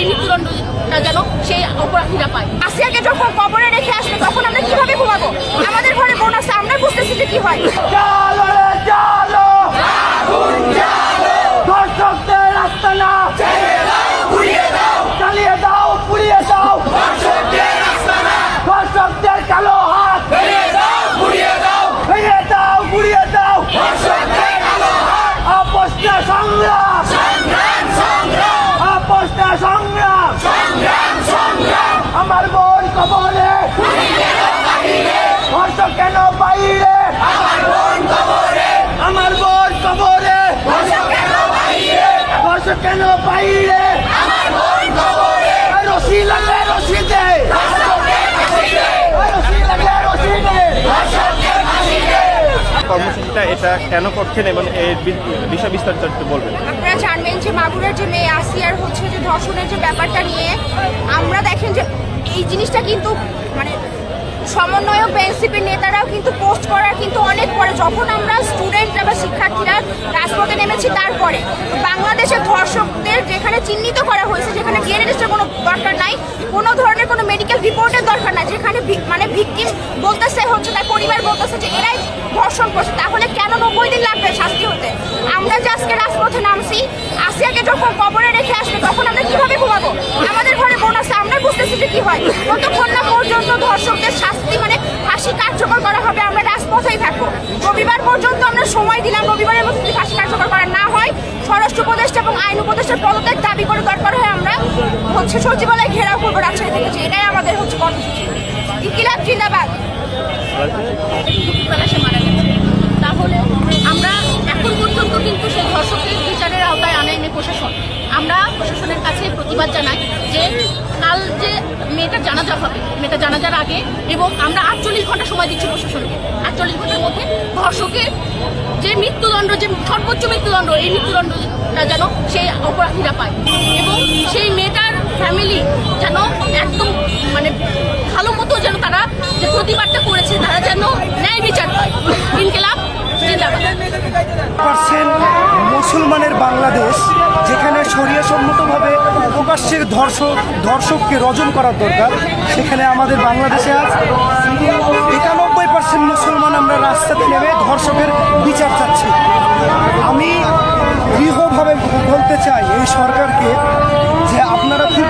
এই মৃত্যুদণ্ডটা যেন সেই অপরাধীরা পায়। আসিয়াকে যখন কবরে রেখে আসবে তখন আমরা কবরে। কেন বাইরে? আমার বোন কবরে। ধর্ষক কেন বাইরে? আর রশি লাগলে দে। কর্মসূচিটা এটা কেন করছেন এবং এর বিষয় বিস্তারিত একটু বলবেন। আপনারা জানবেন যে মাগুরের যে মেয়ে আসিয়ার হচ্ছে যে ধর্ষণের যে ব্যাপারটা নিয়ে এই জিনিসটা কিন্তু মানে সমন্বয়ক বা নেতারাও কিন্তু পোস্ট করার কিন্তু অনেক পরে যখন আমরা স্টুডেন্টরা বা শিক্ষার্থীরা রাজপথে নেমেছি তারপরে বাংলাদেশের ধর্ষকদের যেখানে চিহ্নিত করা হয়েছে, যেখানে ডিএনএ টেস্টের কোনো দরকার নাই, কোনো ধরনের কোনো মেডিকেল রিপোর্টের দরকার নাই, যেখানে মানে ভিকটিম বলতেছে হচ্ছে তার পরিবার বলতেছে যে এরাই ধর্ষণ করছে, তাহলে কেন নব্বই দিন লাগবে শাস্তি হতে? আমরা যে আজকে রাজপথে নামছি, আসিয়াকে যখন কবরে রেখে আসবে, তখন আমরা কীভাবে ঘুমাবো আমাদের ঘরে বোন আছে আমরা বুঝতেছি যে কি হয়? কতক্ষণ না পর্যন্ত ধর্ষকদের শাস্তি মানে ফাঁসি কার্যকর করা হবে আমরা রাজপথেই থাকব? রবিবার পর্যন্ত আমরা সময় দিলাম, রবিবারের মধ্যে যদি ফাঁসি কার্যকর করা না হয়, স্বরাষ্ট্র উপদেষ্টা এবং আইন উপদেষ্টার পদত্যাগ দাবি করে দরকার হয় আমরা হচ্ছে সচিবালয় ঘেরাও করব রাজশাহী থেকে। এটাই আমাদের হচ্ছে কর্মসূচি। ইকিলাব জিন্দাবাদ। প্রশাসন। আমরা প্রশাসনের কাছে প্রতিবাদ জানাই যে কাল যে মেয়েটা জানাজা হবে, মেয়েটা জানাজার আগে এবং আমরা আটচল্লিশ ঘণ্টা সময় দিচ্ছি প্রশাসনকে। আটচল্লিশ ঘণ্টার মধ্যে ধর্ষকের যে মৃত্যুদণ্ড, যে সর্বোচ্চ মৃত্যুদণ্ড, এই মৃত্যুদণ্ডটা যেন সেই অপরাধীরা পায় এবং সেই মেয়েটার ফ্যামিলি যেন একদম মানে ভালো মতো যেন তারা যে প্রতিবাদটা করেছে, তারা যেন ন্যায় বিচার পায়। ইনকেলাব, জিন্দাবাদ। মুসলমানের বাংলাদেশ, যেখানে শরীয় সম্মতভাবে প্রকাশ্যের ধর্ষক, ধর্ষককে রজন করার দরকার, সেখানে আমাদের বাংলাদেশে আজ একানব্বই পার্সেন্ট মুসলমান আমরা রাস্তাতে নেমে ধর্ষকের বিচার চাচ্ছি। আমি দৃঢ়ভাবে বলতে চাই এই সরকারকে যে আপনারা খুব